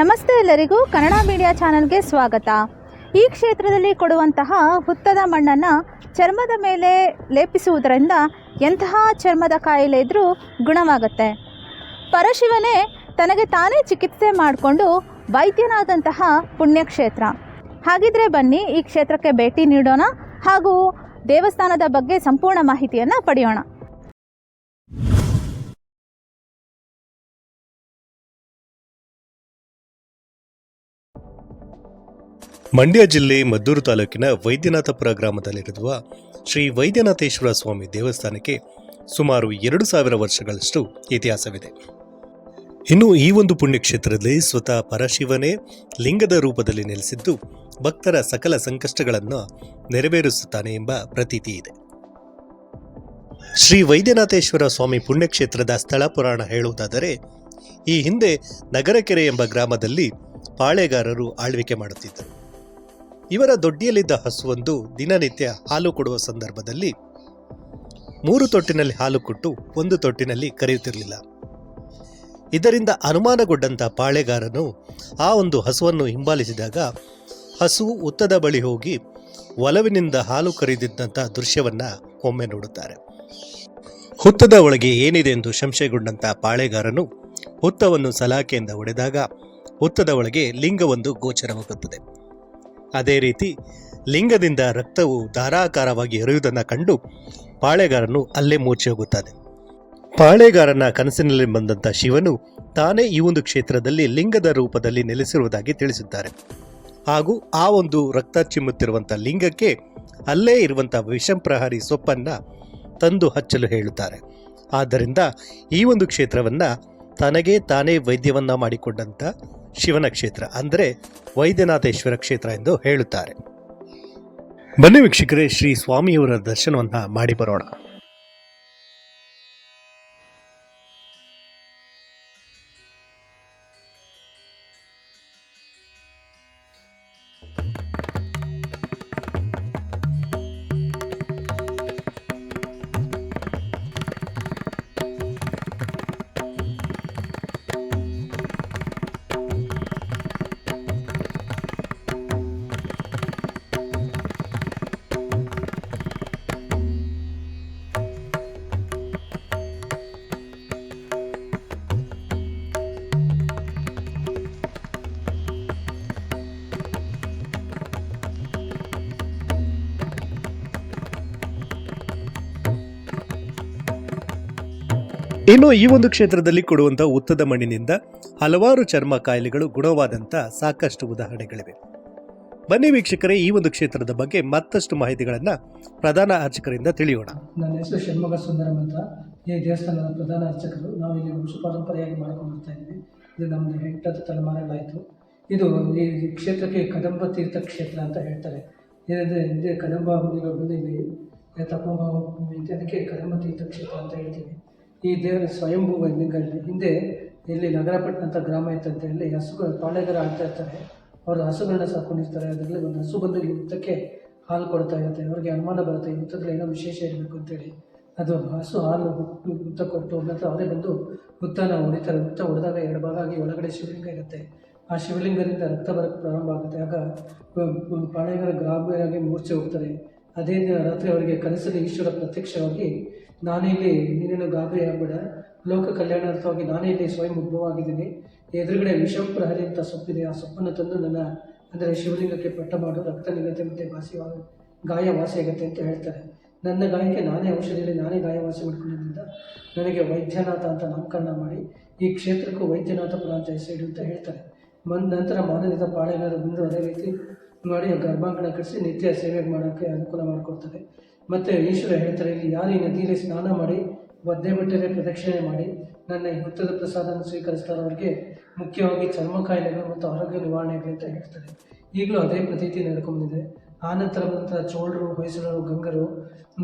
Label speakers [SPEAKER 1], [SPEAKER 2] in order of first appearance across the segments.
[SPEAKER 1] ನಮಸ್ತೆ ಎಲ್ಲರಿಗೂ ಕನ್ನಡ ಮೀಡಿಯಾ ಚಾನಲ್ಗೆ ಸ್ವಾಗತ. ಈ ಕ್ಷೇತ್ರದಲ್ಲಿ ಕೊಡುವಂತಹ ಹುತ್ತದ ಮಣ್ಣನ್ನು ಚರ್ಮದ ಮೇಲೆ ಲೇಪಿಸುವುದರಿಂದ ಎಂತಹ ಚರ್ಮದ ಕಾಯಿಲೆ ಇದ್ದರೂ ಗುಣವಾಗುತ್ತೆ. ಪರಶಿವನೇ ತನಗೆ ತಾನೇ ಚಿಕಿತ್ಸೆ ಮಾಡಿಕೊಂಡು ವೈದ್ಯನಾದಂತಹ ಪುಣ್ಯಕ್ಷೇತ್ರ. ಹಾಗಿದ್ರೆ ಬನ್ನಿ, ಈ ಕ್ಷೇತ್ರಕ್ಕೆ ಭೇಟಿ ನೀಡೋಣ ಹಾಗೂ ದೇವಸ್ಥಾನದ ಬಗ್ಗೆ ಸಂಪೂರ್ಣ ಮಾಹಿತಿಯನ್ನು ಪಡೆಯೋಣ.
[SPEAKER 2] ಮಂಡ್ಯ ಜಿಲ್ಲೆ ಮದ್ದೂರು ತಾಲೂಕಿನ ವೈದ್ಯನಾಥಪುರ ಗ್ರಾಮದಲ್ಲಿರುವ ಶ್ರೀ ವೈದ್ಯನಾಥೇಶ್ವರ ಸ್ವಾಮಿ ದೇವಸ್ಥಾನಕ್ಕೆ ಸುಮಾರು ಎರಡು ಸಾವಿರ ವರ್ಷಗಳಷ್ಟು ಇತಿಹಾಸವಿದೆ. ಇನ್ನು ಈ ಒಂದು ಪುಣ್ಯಕ್ಷೇತ್ರದಲ್ಲಿ ಸ್ವತಃ ಪರಶಿವನೇ ಲಿಂಗದ ರೂಪದಲ್ಲಿ ನೆಲೆಸಿದ್ದು ಭಕ್ತರ ಸಕಲ ಸಂಕಷ್ಟಗಳನ್ನು ನೆರವೇರಿಸುತ್ತಾನೆ ಎಂಬ ಪ್ರತೀತಿ ಇದೆ. ಶ್ರೀ ವೈದ್ಯನಾಥೇಶ್ವರ ಸ್ವಾಮಿ ಪುಣ್ಯಕ್ಷೇತ್ರದ ಸ್ಥಳ ಪುರಾಣ ಹೇಳುವುದಾದರೆ, ಈ ಹಿಂದೆ ನಗರಕೆರೆ ಎಂಬ ಗ್ರಾಮದಲ್ಲಿ ಪಾಳೆಗಾರರು ಆಳ್ವಿಕೆ ಮಾಡುತ್ತಿದ್ದರು. ಇವರ ದೊಡ್ಡಿಯಲ್ಲಿದ್ದ ಹಸುವೊಂದು ದಿನನಿತ್ಯ ಹಾಲು ಕೊಡುವ ಸಂದರ್ಭದಲ್ಲಿ ಮೂರು ತೊಟ್ಟಿನಲ್ಲಿ ಹಾಲು ಕೊಟ್ಟು ಒಂದು ತೊಟ್ಟಿನಲ್ಲಿ ಕರೆಯುತ್ತಿರಲಿಲ್ಲ. ಇದರಿಂದ ಅನುಮಾನಗೊಂಡಂತ ಪಾಳೆಗಾರನು ಆ ಒಂದು ಹಸುವನ್ನು ಹಿಂಬಾಲಿಸಿದಾಗ ಹಸು ಉತ್ತದ ಬಳಿ ಹೋಗಿ ಒಲವಿನಿಂದ ಹಾಲು ಕರೆದಿದ್ದಂಥ ದೃಶ್ಯವನ್ನು ಒಮ್ಮೆ ನೋಡುತ್ತಾರೆ. ಹುತ್ತದ ಒಳಗೆ ಏನಿದೆ ಎಂದು ಸಂಶಯಗೊಂಡಂತ ಪಾಳೆಗಾರನು ಹುತ್ತವನ್ನು ಸಲಾಕೆಯಿಂದ ಒಡೆದಾಗ ಹುತ್ತದ ಒಳಗೆ ಲಿಂಗವೊಂದು ಗೋಚರವಾಗುತ್ತದೆ. ಅದೇ ರೀತಿ ಲಿಂಗದಿಂದ ರಕ್ತವು ಧಾರಾಕಾರವಾಗಿ ಹರಿಯುವುದನ್ನು ಕಂಡು ಪಾಳೆಗಾರನು ಅಲ್ಲೇ ಮೂರ್ಛೆ ಹೋಗುತ್ತಾನೆ. ಪಾಳೆಗಾರನ ಕನಸಿನಲ್ಲಿ ಬಂದಂಥ ಶಿವನು ತಾನೇ ಈ ಒಂದು ಕ್ಷೇತ್ರದಲ್ಲಿ ಲಿಂಗದ ರೂಪದಲ್ಲಿ ನೆಲೆಸಿರುವುದಾಗಿ ತಿಳಿಸುತ್ತಾರೆ ಹಾಗೂ ಆ ಒಂದು ರಕ್ತ ಚಿಮ್ಮುತ್ತಿರುವಂಥ ಲಿಂಗಕ್ಕೆ ಅಲ್ಲೇ ಇರುವಂಥ ವಿಷಂಪ್ರಹಾರಿ ಸೊಪ್ಪನ್ನ ತಂದು ಹಚ್ಚಲು ಹೇಳುತ್ತಾರೆ. ಆದ್ದರಿಂದ ಈ ಒಂದು ಕ್ಷೇತ್ರವನ್ನು ತನಗೆ ತಾನೇ ವೈದ್ಯವನ್ನ ಮಾಡಿಕೊಂಡಂತ ಶಿವನ ಕ್ಷೇತ್ರ ಅಂದರೆ ವೈದ್ಯನಾಥೇಶ್ವರ ಕ್ಷೇತ್ರ ಎಂದು ಹೇಳುತ್ತಾರೆ. ಬನ್ನಿ ವೀಕ್ಷಕರೇ ಶ್ರೀ ಸ್ವಾಮಿಯವರ ದರ್ಶನವನ್ನು ಮಾಡಿ ಬರೋಣ. ಇನ್ನು ಈ ಒಂದು ಕ್ಷೇತ್ರದಲ್ಲಿ ಕೊಡುವಂಥ ಉತ್ತದ ಮಣ್ಣಿನಿಂದ ಹಲವಾರು ಚರ್ಮ ಕಾಯಿಲೆಗಳು ಗುಣವಾದಂಥ ಸಾಕಷ್ಟು ಉದಾಹರಣೆಗಳಿವೆ. ಬನ್ನಿ ವೀಕ್ಷಕರೇ, ಈ ಒಂದು ಕ್ಷೇತ್ರದ ಬಗ್ಗೆ ಮತ್ತಷ್ಟು ಮಾಹಿತಿಗಳನ್ನು ಪ್ರಧಾನ ಅರ್ಚಕರಿಂದ ತಿಳಿಯೋಣ.
[SPEAKER 3] ನನ್ನ ಹೆಸರು ಷಣ್ಮುಖ ಸುಂದರಂ ಅಂತ ಈ ದೇವಸ್ಥಾನದ ಪ್ರಧಾನ ಅರ್ಚಕರು ನಾವು ಇಲ್ಲಿ ವಂಶ ಪರಂಪರೆಯಾಗಿ ಮಾಡ್ಕೊಂಡು ಬರ್ತಾ ಇದ್ವಿ. ಇದು ನಮ್ಮದು ತಲೆಮಾರುಗಳಾಯಿತು. ಇದು ಈ ಕ್ಷೇತ್ರಕ್ಕೆ ಕದಂಬ ತೀರ್ಥ ಕ್ಷೇತ್ರ ಅಂತ ಹೇಳ್ತಾರೆ. ಏನಂದರೆ ಹಿಂದೆ ಕದಂಬ ಮುನಿಗಳು ಬಂದು ಇಲ್ಲಿ ತಪ್ಪ ಅದಕ್ಕೆ ಕದಂಬ ತೀರ್ಥ ಕ್ಷೇತ್ರ ಅಂತ ಹೇಳ್ತೀವಿ. ಈ ದೇವರ ಸ್ವಯಂಭೂ ಲಿಂಗಲ್ಲಿ ಹಿಂದೆ ಇಲ್ಲಿ ನಗರಪಟ್ಟಣ ಅಂತ ಗ್ರಾಮ ಇತ್ತಂತೆ ಇಲ್ಲಿ ಹಸುಗಳು ಪಾಳೆಗಾರ ಆಡ್ತಾ ಇರ್ತಾರೆ. ಅವರು ಹಸುಗಳನ್ನ ಸಾಕೊಂಡಿರ್ತಾರೆ ಅದರಲ್ಲಿ ಒಂದು ಹಸು ಬಂದು ಯುದ್ಧಕ್ಕೆ ಹಾಲು ಕೊಡ್ತಾ ಇರುತ್ತೆ. ಅವ್ರಿಗೆ ಅನುಮಾನ ಬರುತ್ತೆ, ಯುದ್ಧದಲ್ಲಿ ಏನೋ ವಿಶೇಷ ಇರಬೇಕು ಅಂತೇಳಿ. ಅದು ಹಸು ಹಾಲು ಹುಟ್ಟು, ಹುತ್ತ ಕೊಟ್ಟು ನಂತರ ಅವರೇ ಬಂದು ಹುತ್ತನ ಹೊಡಿತಾರೆ. ಹುತ್ತ ಹೊಡೆದಾಗ ಎರಡು ಭಾಗ ಆಗಿ ಒಳಗಡೆ ಶಿವಲಿಂಗ ಇರುತ್ತೆ. ಆ ಶಿವಲಿಂಗದಿಂದ ರಕ್ತ ಬರಕ್ಕೆ ಪ್ರಾರಂಭ ಆಗುತ್ತೆ. ಆಗ ಪಾಳೆಗರ ಗ್ರಾಮೀಣಾಗಿ ಮೂರ್ಛೆ ಹೋಗ್ತಾರೆ. ಅದೇ ದಿನ ರಾತ್ರಿ ಅವರಿಗೆ ಕನಸಲ್ಲಿ ಈಶ್ವರ ಪ್ರತ್ಯಕ್ಷವಾಗಿ ನಾನೇ ಇಲ್ಲಿ ನೀನೇನು ಗಾಬರಿ ಆಗಬೇಡ. ಲೋಕ ಕಲ್ಯಾಣಾರ್ಥವಾಗಿ ನಾನೇ ಇಲ್ಲಿ ಸ್ವಯಂ ಉದ್ಭವವಾಗಿದ್ದೀನಿ ಎದುರುಗಡೆ ವಿಷಪ್ರಹರಿ ಅಂತ ಸೊಪ್ಪಿದೆ. ಆ ಸೊಪ್ಪನ್ನು ತಂದು ನನ್ನ, ಅಂದರೆ ಶಿವಲಿಂಗಕ್ಕೆ ಪಟ್ಟ ಮಾಡು ರಕ್ತ ನಿಲ್ಲತ್ತೆ ಮತ್ತೆ ವಾಸಿವಾಗ ಗಾಯ ವಾಸಿಯಾಗುತ್ತೆ ಅಂತ ಹೇಳ್ತಾರೆ. ನನ್ನ ಗಾಯಕ್ಕೆ ನಾನೇ ಔಷಧಿಯಲ್ಲಿ ನಾನೇ ಗಾಯ ವಾಸಿ ಮಾಡ್ಕೊಂಡಿದ್ದರಿಂದ ನನಗೆ ವೈದ್ಯನಾಥ ಅಂತ ನಾಮಕರಣ ಮಾಡಿ ಈ ಕ್ಷೇತ್ರಕ್ಕೂ ವೈದ್ಯನಾಥ ಪ್ರಾಂತ ಹೆಸರಿಡು ಅಂತ ಹೇಳ್ತಾರೆ. ಮನ್, ನಂತರ ಮಾನವಿದ ಪಾಳೆಗಾರ ಬಂದು ಅದೇ ರೀತಿ ಮಾಡಿ ಗರ್ಭಾಂಗಣ ಕಟ್ಟಿಸಿ ನಿತ್ಯ ಸೇವೆ ಮಾಡೋಕ್ಕೆ ಅನುಕೂಲ ಮಾಡಿಕೊಡ್ತಾರೆ ಮತ್ತು ಈಶ್ವರ ಹೇಳ್ತಾರೆ, ಇಲ್ಲಿ ಯಾರು ಈ ನದಿಯಲ್ಲಿ ಸ್ನಾನ ಮಾಡಿ ಒದ್ದೆ ಬಟ್ಟೆಗೆ ಪ್ರದಕ್ಷಿಣೆ ಮಾಡಿ ನನ್ನ ಈ ಹುತ್ತದ ಪ್ರಸಾದವನ್ನು ಸ್ವೀಕರಿಸ್ತಾರೆ ಅವರಿಗೆ ಮುಖ್ಯವಾಗಿ ಚರ್ಮ ಕಾಯಿಲೆಗಳು ಮತ್ತು ಆರೋಗ್ಯ ನಿವಾರಣೆಗಳು ಅಂತ ಹೇಳ್ತಾರೆ. ಈಗಲೂ ಅದೇ ಪ್ರತೀತಿ ನಡ್ಕೊಂಡಿದೆ ಆನಂತರ ನಂತರ ಚೋಳರು, ಹೊಯ್ಸಳರು, ಗಂಗರು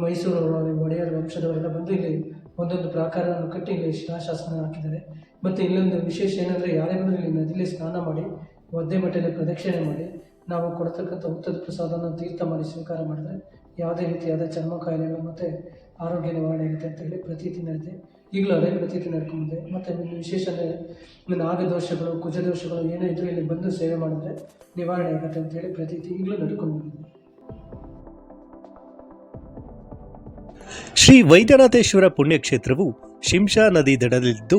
[SPEAKER 3] ಮೈಸೂರು ಒಡೆಯರ್, ವಂಶದವರೆಲ್ಲ ಬಂದು ಇಲ್ಲಿ ಒಂದೊಂದು ಪ್ರಾಕಾರವನ್ನು ಕಟ್ಟಿ ಇಲ್ಲಿ ಶಿಲಾಶಾಸನ ಹಾಕಿದ್ದಾರೆ. ಮತ್ತು ಇಲ್ಲೊಂದು ವಿಶೇಷ ಏನಂದರೆ, ಯಾರೇ ಬಂದರೂ ಇಲ್ಲಿ ನದಿಯಲ್ಲಿ ಸ್ನಾನ ಮಾಡಿ, ಒದ್ದೆ ಬಟ್ಟೆಯಲ್ಲಿ ಪ್ರದಕ್ಷಿಣೆ ಮಾಡಿ ನಾವು ಕೊಡ್ತಕ್ಕಂಥ ಉತ್ತದ ಪ್ರಸಾದನ ತೀರ್ಥ ಮಾಡಿ ಸ್ವೀಕಾರ ಮಾಡಿದ್ರೆ ಯಾವುದೇ ರೀತಿಯಾದ ಚರ್ಮ ಕಾಯಿಲೆಗಳು ಮತ್ತು ಆರೋಗ್ಯ ನಿವಾರಣೆ ಆಗುತ್ತೆ ಅಂತೇಳಿ ಪ್ರತೀತಿ ನಡೆದಿದೆ ಈಗಲೂ ಅದೇ ಪ್ರತೀತಿ ನಡ್ಕೊಂಡಿದೆ ಮತ್ತು ಇನ್ನು ವಿಶೇಷ ಅಂದರೆ ದೋಷಗಳು ನಾಗದೋಷಗಳು ಕುಜದೋಷಗಳು ಏನೇ ಇದ್ರೂ ಇಲ್ಲಿ ಬಂದು ಸೇವೆ ಮಾಡಿದ್ರೆ ನಿವಾರಣೆ ಆಗುತ್ತೆ ಅಂತೇಳಿ ಪ್ರತೀತಿ ಈಗಲೂ ನಡ್ಕೊಂಡು ಬಂದಿದೆ
[SPEAKER 2] ಶ್ರೀ ವೈದ್ಯನಾಥೇಶ್ವರ ಪುಣ್ಯಕ್ಷೇತ್ರವು ಶಿಂಷಾ ನದಿ ದಡದಲ್ಲಿದ್ದು,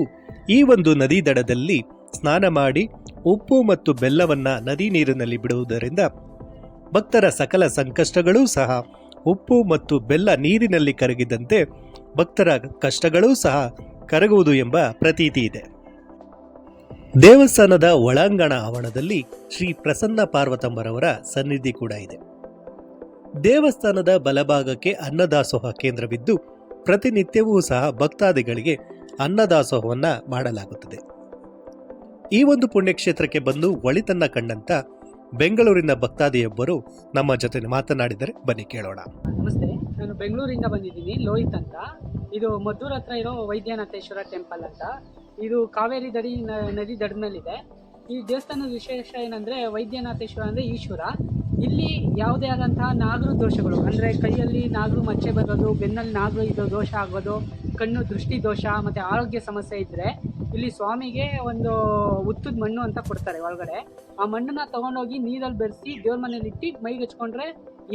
[SPEAKER 2] ಈ ಒಂದು ನದಿ ದಡದಲ್ಲಿ ಸ್ನಾನ ಮಾಡಿ ಉಪ್ಪು ಮತ್ತು ಬೆಲ್ಲವನ್ನ ನದಿ ನೀರಿನಲ್ಲಿ ಬಿಡುವುದರಿಂದ ಭಕ್ತರ ಸಕಲ ಸಂಕಷ್ಟಗಳೂ ಸಹ ಉಪ್ಪು ಮತ್ತು ಬೆಲ್ಲ ನೀರಿನಲ್ಲಿ ಕರಗಿದಂತೆ ಭಕ್ತರ ಕಷ್ಟಗಳೂ ಸಹ ಕರಗುವುದು ಎಂಬ ಪ್ರತೀತಿ ಇದೆ. ದೇವಸ್ಥಾನದ ಒಳಾಂಗಣ ಆವರಣದಲ್ಲಿ ಶ್ರೀ ಪ್ರಸನ್ನ ಪಾರ್ವತಂಬರವರ ಸನ್ನಿಧಿ ಕೂಡ ಇದೆ. ದೇವಸ್ಥಾನದ ಬಲಭಾಗಕ್ಕೆ ಅನ್ನದಾಸೋಹ ಕೇಂದ್ರವಿದ್ದು ಪ್ರತಿನಿತ್ಯವೂ ಸಹ ಭಕ್ತಾದಿಗಳಿಗೆ ಅನ್ನದಾಸೋಹವನ್ನು ಮಾಡಲಾಗುತ್ತದೆ. ಈ ಒಂದು ಪುಣ್ಯಕ್ಷೇತ್ರಕ್ಕೆ ಬಂದು ಒಳಿತನ್ನ ಕಂಡಂತ ಬೆಂಗಳೂರಿನ ಭಕ್ತಾದಿಯೊಬ್ಬರು ನಮ್ಮ ಜೊತೆ ಮಾತನಾಡಿದರೆ ಬನ್ನಿ ಕೇಳೋಣ.
[SPEAKER 4] ನಮಸ್ತೆ, ನಾನು ಬೆಂಗಳೂರಿಂದ ಬಂದಿದ್ದೀನಿ, ಲೋಹಿತ್ ಅಂತ. ಇದು ಮದ್ದೂರ್ ಹತ್ರ ಇರೋ ವೈದ್ಯನಾಥೇಶ್ವರ ಟೆಂಪಲ್ ಅಂತ. ಇದು ಕಾವೇರಿ ದಡಿ ನದಿ ದಡದಲ್ಲಿದೆ. ಈ ದೇವಸ್ಥಾನದ ವಿಶೇಷ ಏನಂದ್ರೆ ವೈದ್ಯನಾಥೇಶ್ವರ ಅಂದ್ರೆ ಈಶ್ವರ. ಇಲ್ಲಿ ಯಾವುದೇ ಆದಂತಹ ನಾಗರು ದೋಷಗಳು, ಅಂದ್ರೆ ಕೈಯಲ್ಲಿ ನಾಗರು ಮಚ್ಚೆ ಬರೋದು, ಬೆನ್ನಲ್ಲಿ ನಾಗರು ಇದು ದೋಷ ಆಗೋದು, ಕಣ್ಣು ದೃಷ್ಟಿ ದೋಷ, ಮತ್ತೆ ಆರೋಗ್ಯ ಸಮಸ್ಯೆ ಇದ್ರೆ ಇಲ್ಲಿ ಸ್ವಾಮಿಗೆ ಒಂದು ಉತ್ತದ ಮಣ್ಣು ಅಂತ ಕೊಡ್ತಾರೆ ಒಳಗಡೆ. ಆ ಮಣ್ಣನ್ನ ತಗೊಂಡೋಗಿ ನೀರಲ್ಲಿ ಬೆರೆಸಿ ದೇವ್ರ ಮನೇಲಿ ಇಟ್ಟು ಮೈಗೆ ಹಚ್ಕೊಂಡ್ರೆ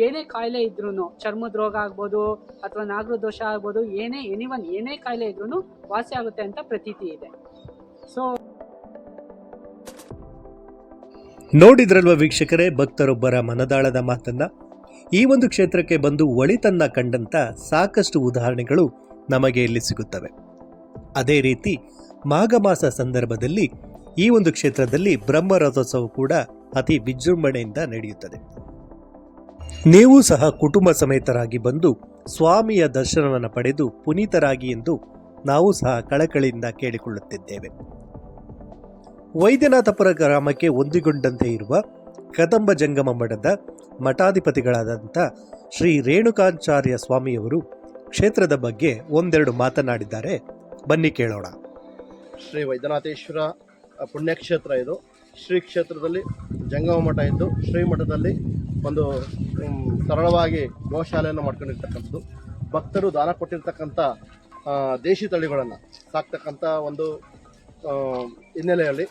[SPEAKER 4] ಏನೇ ಕಾಯಿಲೆ ಇದ್ರೂ ಚರ್ಮದ ರೋಗ ಆಗ್ಬೋದು ಅಥವಾ ನಾಗರ ದೋಷ ಆಗ್ಬೋದು, ಏನೇ ಎನಿವನ್ ಏನೇ ಕಾಯಿಲೆ ಇದ್ರೂ ವಾಸಿ ಆಗುತ್ತೆ ಅಂತ ಪ್ರತೀತಿ ಇದೆ. ಸೊ
[SPEAKER 2] ನೋಡಿದ್ರಲ್ವ ವೀಕ್ಷಕರೇ, ಭಕ್ತರೊಬ್ಬರ ಮನದಾಳದ ಮಾತನ್ನ? ಈ ಒಂದು ಕ್ಷೇತ್ರಕ್ಕೆ ಬಂದು ಒಳಿತನ್ನ ಕಂಡಂತ ಸಾಕಷ್ಟು ಉದಾಹರಣೆಗಳು ನಮಗೆ ಇಲ್ಲಿ ಸಿಗುತ್ತವೆ. ಅದೇ ರೀತಿ ಮಾಘ ಮಾಸ ಸಂದರ್ಭದಲ್ಲಿ ಈ ಒಂದು ಕ್ಷೇತ್ರದಲ್ಲಿ ಬ್ರಹ್ಮ ರಥೋತ್ಸವ ಕೂಡ ಅತಿ ವಿಜೃಂಭಣೆಯಿಂದ ನಡೆಯುತ್ತದೆ. ನೀವು ಸಹ ಕುಟುಂಬ ಸಮೇತರಾಗಿ ಬಂದು ಸ್ವಾಮಿಯ ದರ್ಶನವನ್ನು ಪಡೆದು ಪುನೀತರಾಗಿ ಎಂದು ನಾವು ಸಹ ಕಳಕಳಿಯಿಂದ ಕೇಳಿಕೊಳ್ಳುತ್ತಿದ್ದೇವೆ. ವೈದ್ಯನಾಥಪುರ ಗ್ರಾಮಕ್ಕೆ ಹೊಂದಿಕೊಂಡಂತೆ ಇರುವ ಕದಂಬ ಜಂಗಮ ಮಠದ ಮಠಾಧಿಪತಿಗಳಾದಂಥ ಶ್ರೀ ರೇಣುಕಾಚಾರ್ಯ ಸ್ವಾಮಿಯವರು ಕ್ಷೇತ್ರದ ಬಗ್ಗೆ ಒಂದೆರಡು ಮಾತನಾಡಿದ್ದಾರೆ. ಬನ್ನಿ ಕೇಳೋಣ.
[SPEAKER 5] ಶ್ರೀ ವೈದ್ಯನಾಥೇಶ್ವರ ಪುಣ್ಯಕ್ಷೇತ್ರ ಇದು. ಶ್ರೀ ಕ್ಷೇತ್ರದಲ್ಲಿ ಜಂಗಮ ಮಠ ಇದ್ದು ಶ್ರೀ ಮಠದಲ್ಲಿ ಒಂದು ಸರಳವಾಗಿ ಗೋಶಾಲೆಯನ್ನು ಮಾಡ್ಕೊಂಡಿರ್ತಕ್ಕಂಥದ್ದು. ಭಕ್ತರು ದಾನ ಕೊಟ್ಟಿರ್ತಕ್ಕಂಥ ದೇಶಿ ತಳಿಗಳನ್ನು ಸಾಕ್ತಕ್ಕಂಥ ಒಂದು ಹಿನ್ನೆಲೆಯಲ್ಲಿ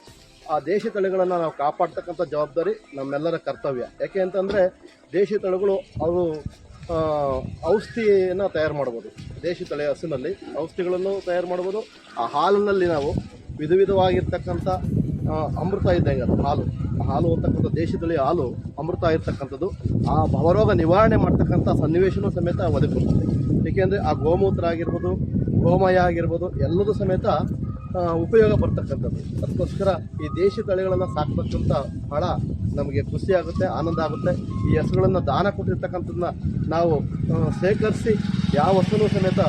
[SPEAKER 5] ಆ ದೇಶಿ ತಳಿಗಳನ್ನು ನಾವು ಕಾಪಾಡ್ತಕ್ಕಂಥ ಜವಾಬ್ದಾರಿ ನಮ್ಮೆಲ್ಲರ ಕರ್ತವ್ಯ. ಯಾಕೆ ಅಂತಂದರೆ ದೇಶಿ ತಳಿಗಳು ಅವು ಆ, ಔಷಧಿಯನ್ನು ತಯಾರು ಮಾಡ್ಬೋದು. ದೇಶಿ ತಳಿ ಹಸುನಲ್ಲಿ ಔಷಧಿಗಳನ್ನು ತಯಾರು ಮಾಡ್ಬೋದು ಆ ಹಾಲಿನಲ್ಲಿ ನಾವು ವಿಧ ವಿಧವಾಗಿರ್ತಕ್ಕಂಥ ಅಮೃತ ಇದ್ದಂಗೆ ಅದು ಹಾಲು. ಹಾಲು ಅಂತಕ್ಕಂಥ ದೇಶದಲ್ಲಿ ಹಾಲು ಅಮೃತ ಇರ್ತಕ್ಕಂಥದ್ದು ಆ ಭವರೋಗ ನಿವಾರಣೆ ಮಾಡ್ತಕ್ಕಂಥ ಸನ್ನಿವೇಶನೂ ಸಮೇತ ಒದಗಿಸುತ್ತದೆ ಏಕೆಂದರೆ ಆ ಗೋಮೂತ್ರ ಆಗಿರ್ಬೋದು, ಗೋಮಯ ಆಗಿರ್ಬೋದು, ಎಲ್ಲದೂ ಸಮೇತ ಉಪಯೋಗ ಬರ್ತಕ್ಕಂಥದ್ದು ಅದಕ್ಕೋಸ್ಕರ ಈ ದೇಶಿ ತಳಿಗಳನ್ನು ಸಾಕ್ತಕ್ಕಂಥ ಭಾಳ ನಮಗೆ ಖುಷಿ ಆಗುತ್ತೆ, ಆನಂದ ಆಗುತ್ತೆ. ಈ ಹಸುಗಳನ್ನು ದಾನ ಕೊಟ್ಟಿರ್ತಕ್ಕಂಥದ್ದನ್ನ ನಾವು ಸೇಕರಿಸಿ ಯಾವ ಹಸುನೂ ಸಮೇತ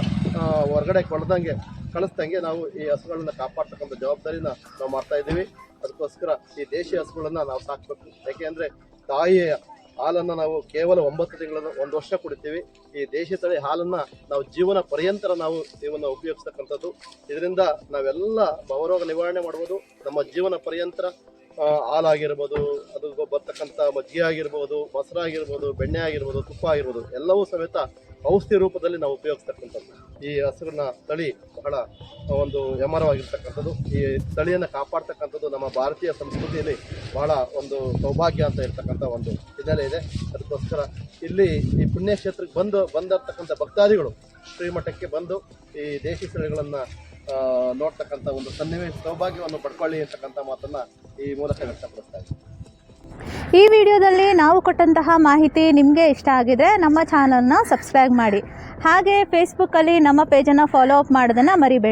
[SPEAKER 5] ಹೊರಗಡೆ ಕೊಳ್ದಂಗೆ, ಕಳಿಸ್ದಂಗೆ ನಾವು ಈ ಹಸುಗಳನ್ನು ಕಾಪಾಡ್ತಕ್ಕಂಥ ಜವಾಬ್ದಾರಿನ ನಾವು ಮಾಡ್ತಾ ಇದ್ದೀವಿ. ಅದಕ್ಕೋಸ್ಕರ ಈ ದೇಶಿ ಹಸುಗಳನ್ನು ನಾವು ಸಾಕಬೇಕು. ಯಾಕೆಂದರೆ ತಾಯಿಯ ಹಾಲನ್ನು ನಾವು ಕೇವಲ ಒಂಬತ್ತು ತಿಂಗಳನ್ನು, ಒಂದು ವರ್ಷ ಕುಡಿತೀವಿ. ಈ ದೇಶಿ ತಳಿ ಹಾಲನ್ನು ನಾವು ಜೀವನ ಪರ್ಯಂತರ ನಾವು ಇವನ್ನು ಉಪಯೋಗಿಸ್ತಕ್ಕಂಥದ್ದು. ಇದರಿಂದ ನಾವೆಲ್ಲ ಭವರೋಗ ನಿವಾರಣೆ ಮಾಡ್ಬೋದು. ನಮ್ಮ ಜೀವನ ಪರ್ಯಂತರ ಹಾಲಾಗಿರ್ಬೋದು ಅದು ಬರ್ತಕ್ಕಂಥ ಮಜ್ಜಿಗೆ ಆಗಿರ್ಬೋದು ಮೊಸರಾಗಿರ್ಬೋದು ಬೆಣ್ಣೆ ಆಗಿರ್ಬೋದು ತುಪ್ಪ ಆಗಿರ್ಬೋದು ಎಲ್ಲವೂ ಸಮೇತ ಔಷಧಿ ರೂಪದಲ್ಲಿ ನಾವು ಉಪಯೋಗಿಸ್ತಕ್ಕಂಥದ್ದು. ಈ ಹಸುರನ್ನ ತಳಿ ಬಹಳ ಒಂದು ಯಮರವಾಗಿರ್ತಕ್ಕಂಥದ್ದು ಈ ತಳಿಯನ್ನು ಕಾಪಾಡ್ತಕ್ಕಂಥದ್ದು ನಮ್ಮ ಭಾರತೀಯ ಸಂಸ್ಕೃತಿಯಲ್ಲಿ ಬಹಳ ಒಂದು ಸೌಭಾಗ್ಯ ಅಂತ ಇರ್ತಕ್ಕಂಥ ಒಂದು ಹಿನ್ನೆಲೆ ಇದೆ. ಅದಕ್ಕೋಸ್ಕರ ಇಲ್ಲಿ ಈ ಪುಣ್ಯಕ್ಷೇತ್ರಕ್ಕೆ ಬಂದು, ಬಂದಿರ್ತಕ್ಕಂಥ ಭಕ್ತಾದಿಗಳು ಶ್ರೀಮಠಕ್ಕೆ ಬಂದು ಈ ದೇಶಿ ತಳಿಗಳನ್ನು ನೋಡ್ತಕ್ಕಂಥ ಒಂದು ಸನ್ನಿವೇಶ, ಸೌಭಾಗ್ಯವನ್ನು ಪಡ್ಕೊಳ್ಳಿ ಅಂತಕ್ಕಂಥ ಮಾತನ್ನು ಈ ಮೂಲಕ ವ್ಯಕ್ತಪಡಿಸ್ತಾ ಇದ್ದೀನಿ
[SPEAKER 1] ಈ ವಿಡಿಯೋದಲ್ಲಿ ನಾವು ಕೊಟ್ಟಂತಹ ಮಾಹಿತಿ ನಿಮಗೆ ಇಷ್ಟ ಆಗಿದ್ರೆ ನಮ್ಮ ಚಾನಲ್ನ ಸಬ್ಸ್ಕ್ರೈಬ್ ಮಾಡಿ. ಹಾಗೆ ಫೇಸ್ಬುಕ್ಕಲ್ಲಿ ನಮ್ಮ ಪೇಜನ್ನು ಫಾಲೋ ಅಪ್ ಮಾಡೋದನ್ನು ಮರಿಬೇಡಿ.